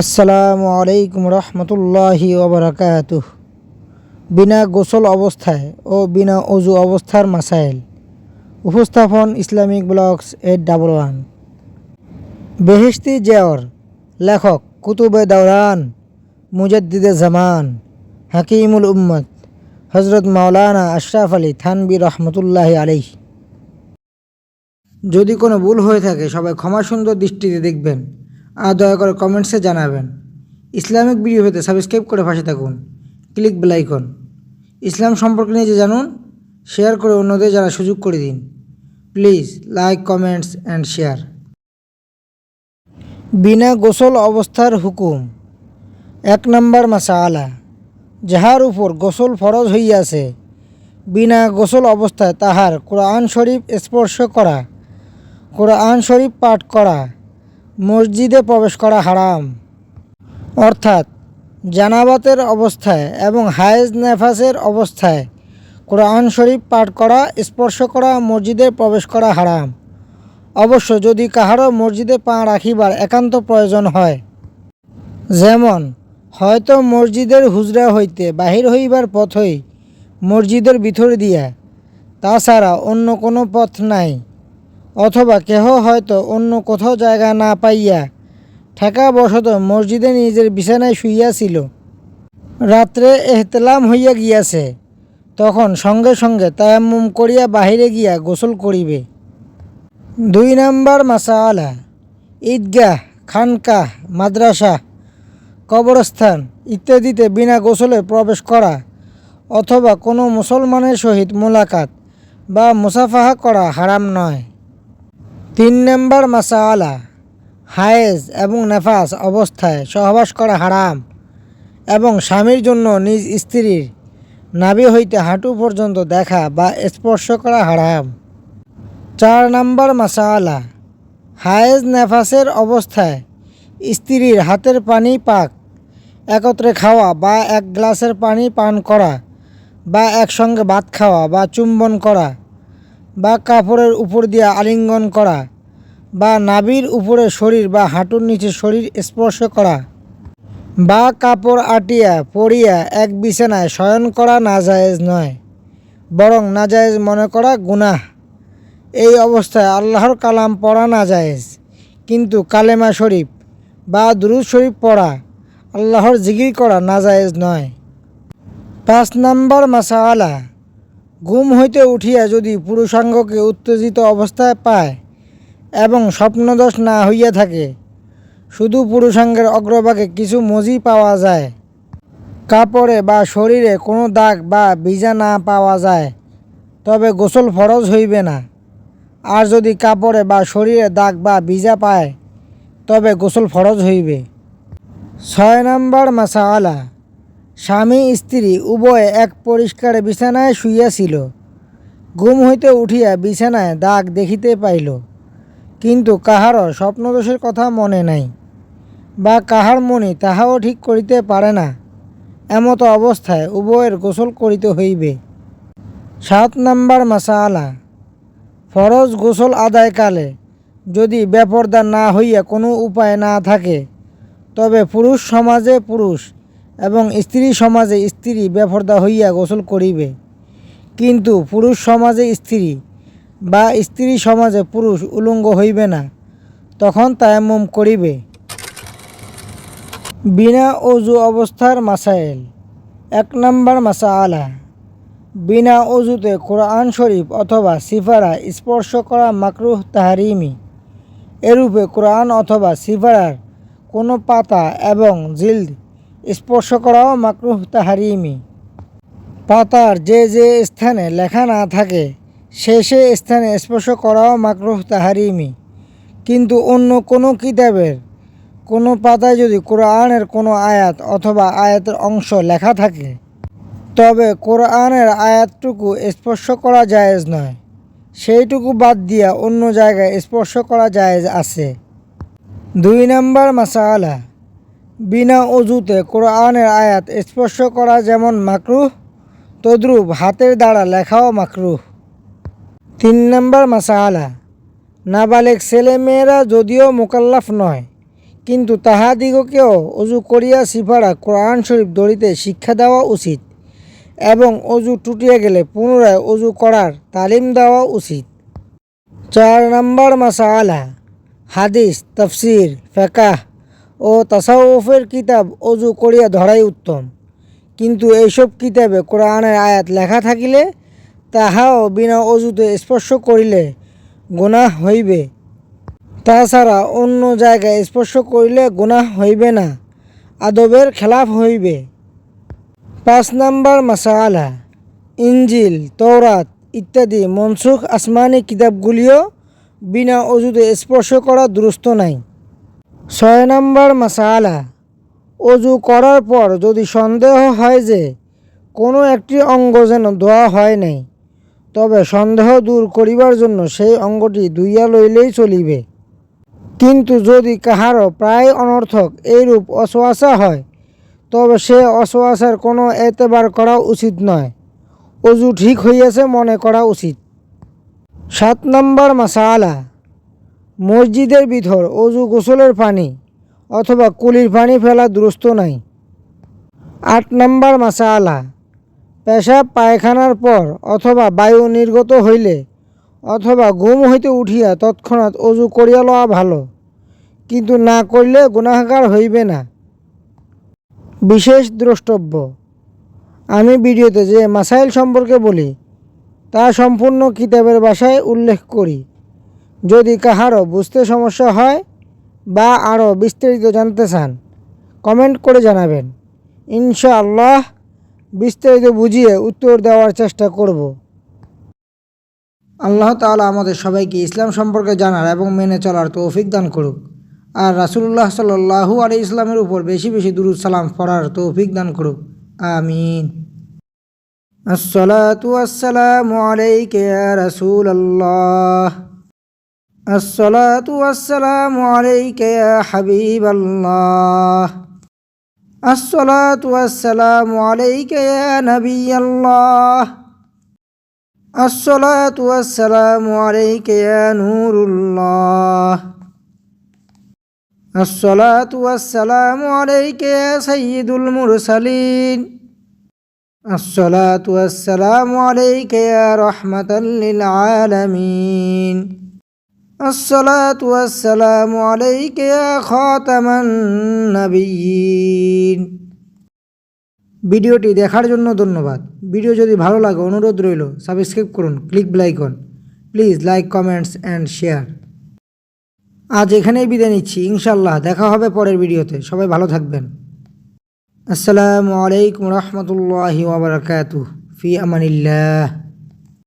আসসালামু আলাইকুম রহমতুল্লাহি ওবরাকাত বিনা গোসল অবস্থায় ও বিনা অজু অবস্থার মাসাইল। উপস্থাপন Islamic blogs eight double one. Bahishti Zewar লেখক কুতুবে দৌরান মুজাদ্দিদে জামান, হাকিমুল উম্মত হজরত মাওলানা আশরাফ আলী থানবি রহমতুল্লাহ আলাইহ। যদি কোনো ভুল হয়ে থাকে সবাই ক্ষমা সুন্দর দৃষ্টিতে দেখবেন। দয়া করে কমেন্টসে জানাবেন। ইসলামিক ভিডিও পেতে সাবস্ক্রাইব করে পাশে থাকুন। ক্লিক বেলাইকন ইসলাম সম্পর্কে নিজে জানুন, শেয়ার করে অন্যদের যারা সুযোগ করে দিন। Please like, comments and share. বিনা গোসল অবস্থার হুকুম। এক নম্বর মাসা আলা যাহার উপর গোসল ফরজ হইয়াছে, বিনা গোসল অবস্থায় তাহার কোরআন শরীফ স্পর্শ করা, কোরআন শরীফ পাঠ করা মসজিদে প্রবেশ করা হারাম। অর্থাৎ, জানাবাতের অবস্থায় এবং হায়েজ নেফাসের অবস্থায় কোরআন শরীফ পাঠ করা, স্পর্শ করা, মসজিদে প্রবেশ করা হারাম। অবশ্য যদি কাহারও মসজিদে পা রাখিবার একান্ত প্রয়োজন হয়। যেমন, হয়তো মসজিদের হুজরা হইতে বাহির হইবার পথই মসজিদের ভিতর দিয়া। তাছাড়া অন্য কোনো পথ নাই। অথবা কেহ হয়তো অন্য কোথাও জায়গা না পাইয়া ঠেকা বশত মসজিদে নিজের বিছানায় শুইয়াছিল। রাত্রে এহতলাম হইয়া গিয়াছে। তখন সঙ্গে সঙ্গে তায়াম্মুম করিয়া বাহিরে গিয়া গোসল করিবে। দুই নাম্বার মাসাআলা ঈদগাহ, খানকাহ, মাদ্রাসা, কবরস্থান ইত্যাদিতে বিনা গোসলে প্রবেশ করা অথবা কোনো মুসলমানের সহিত মোলাকাত বা মুসাফাহা করা হারাম নয়। তিন নম্বর মাসাআলা হায়েজ এবং নেফাস অবস্থায় সহবাস করা হারাম এবং স্বামীর জন্য নিজ স্ত্রীর নাভি হইতে হাঁটু পর্যন্ত দেখা বা স্পর্শ করা হারাম। চার নম্বর মাসাআলা হায়েজ নেফাসের অবস্থায় স্ত্রীর হাতের পানি পাক, একত্রে খাওয়া বা এক গ্লাসের পানি পান করা বা একসঙ্গে ভাত খাওয়া বা চুম্বন করা বা কাপড়ের উপর দিয়ে আলিঙ্গন করা বা নাভির উপরে শরীর বা হাঁটুর নিচে শরীর স্পর্শ করা। বা কাপড় আটিয়া, পরিয়া, এক বিছানায় শয়ন করা নাজায়েজ নয়, বরং নাজায়েজ মনে করা গুনাহ। এই অবস্থায় আল্লাহর কালাম পড়া নাজায়েজ, কিন্তু কালেমা শরীফ বা দুরুদ শরীফ পড়া আল্লাহর জিকির করা নাজায়েজ নয়। পাঁচ নম্বর মাসাআলা ঘুম হইতে উঠিয়া যদি পুরুষাঙ্গকে উত্তেজিত অবস্থায় পায় এবং স্বপ্নদোষ না হইয়া থাকে। শুধু পুরুষাঙ্গের অগ্রভাগে কিছু মজি পাওয়া যায়। কাপড়ে বা শরীরে কোনো দাগ বা ভিজা না পাওয়া যায়, তবে গোসল ফরজ হইবে না। আর যদি কাপড়ে বা শরীরে দাগ বা ভিজা পায়, তবে গোসল ফরজ হইবে। ছয় নম্বর মাসাআলা স্বামী স্ত্রী উভয়ে এক পরিষ্কার বিছানায় শুইয়াছিল। ঘুম হইতে উঠিয়া বিছানায় দাগ দেখিতে পাইল। কিন্তু কাহারও স্বপ্নদোষের কথা মনে নাই, বা কাহার মনে তাহাও ঠিক করিতে পারে না। এমত অবস্থায় উভয়ের গোসল করিতে হইবে। সাত নাম্বার মাসাআলা ফরজ গোসল আদায়কালে যদি বেপর্দা না হইয়া কোনো উপায় না থাকে, তবে পুরুষ সমাজে পুরুষ এবং স্ত্রী সমাজে স্ত্রী বেপর্দা হইয়া গোসল করিবে। কিন্তু পুরুষ সমাজে স্ত্রী বা স্ত্রী সমাজে পুরুষ উলঙ্গ হইবে না, তখন তায়াম্মুম করিবে। বিনা অজু অবস্থার মাসাইল। এক নম্বর মাসা আলা বিনা অজুতে কোরআন শরীফ অথবা সিফারা স্পর্শ করা মাকরুহ তাহারিমি। এরূপে কোরআন অথবা সিফারার কোনো পাতা এবং জিল্দ স্পর্শ করাও মাকরুহ তাহারিমি। পাতার যে যে স্থানে লেখা না থাকে সে স্থানে স্পর্শ করাও মাকরুহ তাহারিমি। কিন্তু অন্য কোনো কিতাবের কোনো পাতায় যদি কোরআনের কোনো আয়াত অথবা আয়াতের অংশ লেখা থাকে, তবে কোরআনের আয়াতটুকু স্পর্শ করা জায়েজ নয়। সেইটুকু বাদ দিয়া অন্য জায়গায় স্পর্শ করা জায়েজ আছে। দুই নম্বর মাসাআলা বিনা অজুতে কোরআনের আয়াত স্পর্শ করা যেমন মাকরুহ, তদ্রুপ হাতের দ্বারা লেখাও মাকরুহ। তিন নম্বর মাসাআলা নাবালেক ছেলে মেয়েরা যদিও মোকাল্লাফ নয়, কিন্তু তাহাদিগকেও অজু করিয়া সিফারা কোরআন শরীফ দড়িতে শিক্ষা দেওয়া উচিত এবং অজু টুটিয়ে গেলে পুনরায় অজু করার তালিম দেওয়া উচিত। চার নম্বর মাসাআলা হাদিস, তফসির, ফেকাহ ও তাসাউফের কিতাব অজু করিয়া ধরাই উত্তম। কিন্তু এইসব কিতাবে কোরআনের আয়াত লেখা থাকিলে তাহাও বিনা অজুতে স্পর্শ করিলে গুনাহ হইবে। তাছাড়া অন্য জায়গায় স্পর্শ করিলে গুনাহ হইবে না, আদবের খেলাফ হইবে। পাঁচ নাম্বার মাসাআলা ইঞ্জিল তৌরাত ইত্যাদি মনসুখ আসমানি কিতাবগুলিও বিনা অজুতে স্পর্শ করা দুরুস্ত নাই। ছয় নাম্বার মাসাআলা অজু করার পর যদি সন্দেহ হয় যে কোনো একটি অঙ্গ যেন ধোয়া হয় নাই তবে সন্দেহ দূর করিবার জন্য সেই অঙ্গটি ধুইয়া লইলেই চলিবে। কিন্তু যদি কাহারও প্রায় অনর্থক এইরূপ অশোয়াশা হয়, তবে সে অশোয়াশার কোনো এতেবার করা উচিত নয়। অজু ঠিক হইয়াছে মনে করা উচিত। সাত নম্বর মাসাআলা মসজিদের ভিতর অজু গোসলের পানি অথবা কুলির পানি ফেলা দুরস্ত নাই। আট নম্বর মাসাআলা পেশাব পায়খানার পর অথবা বায়ু নির্গত হইলে অথবা ঘুম হইতে উঠিয়া তৎক্ষণাৎ অজু করিয়া লওয়া ভালো, কিন্তু না করলে গুণাগার হইবে না। বিশেষ দ্রষ্টব্য, আমি ভিডিওতে যে মাসাইল সম্পর্কে বলি, তা সম্পূর্ণ কিতাবের ভাষায় উল্লেখ করি। যদি কাহারও বুঝতে সমস্যা হয় বা আরও বিস্তারিত জানতে চান, কমেন্ট করে জানাবেন। ইনশাআল্লাহ বিস্তারিত বুঝিয়ে উত্তর দেওয়ার চেষ্টা করব আল্লাহ তাআলা আমাদের সবাইকে ইসলাম সম্পর্কে জানার এবং মেনে চলার তৌফিক দান করুক আর রাসুল্লাহ সাল্লাহু আলি ইসলামের উপর বেশি বেশি দুরুদ সালাম পড়ার তৌফিক দান করুক আমিন الصلاة والسلام عليك يا رسول الله الصلاة والسلام عليك يا حبيب الله الصلاة والسلام عليك يا نبي الله. الصلاة والسلام عليك يا نور الله. الصلاة والسلام عليك يا سيد المرسلين. الصلاة والسلام عليك يا رحمة للعالمين. الصلاة والسلام عليك يا خاتم النبيين ভিডিওটি দেখার জন্য ধন্যবাদ ভিডিও যদি ভালো লাগে অনুরোধ রইল সাবস্ক্রাইব করুন click bell icon please like comments and share আজ এখানেই বিদায় নিচ্ছি ইনশাল্লাহ দেখা হবে পরের ভিডিওতে সবাই ভালো থাকবেন আসসালামু আলাইকুম রহমতুল্লাহি ওবরাকাতু ফি আমানিল্লাহ